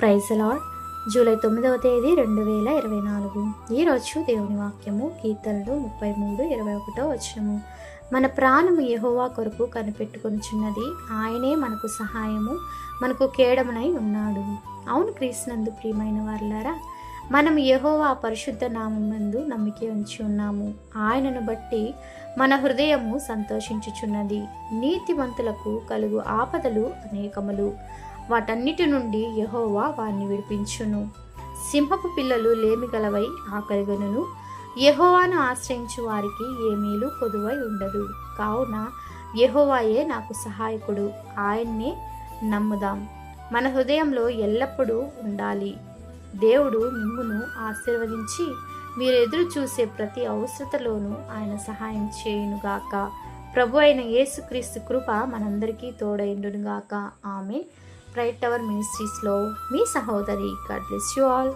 Praise lord July తొమ్మిదవ తేదీ రెండు వేల ఇరవై నాలుగు. ఈరోజు దేవుని వాక్యము కీర్తనలు ముప్పై మూడు ఇరవై ఒకటో వచ్చినము మన ప్రాణము యహోవా కొరకు కనిపెట్టుకొనిచున్నది. ఆయనే మనకు సహాయము మనకు కేడమునై ఉన్నాడు. అవును క్రీస్తునందు ప్రియమైన వారులారా మనం యహోవా పరిశుద్ధ నామందు నమ్మిక ఉంచి ఉన్నాము. ఆయనను బట్టి మన హృదయము సంతోషించుచున్నది. నీతిమంతులకు కలుగు ఆపదలు అనేకములు. వాటన్నిటి నుండి యహోవా వారిని విడిపించును. సింహపు పిల్లలు లేమిగలవై ఆకలిగనును. యహోవాను ఆశ్రయించు వారికి ఏమీలు కొదువై ఉండదు. కావున యహోవాయే నాకు సహాయకుడు. ఆయన్నే నమ్ముదాం. మన హృదయంలో ఎల్లప్పుడూ ఉండాలి. దేవుడు మిమ్మును ఆశీర్వదించి మీరు ఎదురు చూసే ప్రతి అవసరతలోనూ ఆయన సహాయం చేయునుగాక ప్రభు అయిన యేసుక్రీస్తు కృప మనందరికీ తోడైండునుగాక ఆమె బ్రైట్ టవర్ మినిస్ట్రీస్లో మీ సహోదరి. God bless you all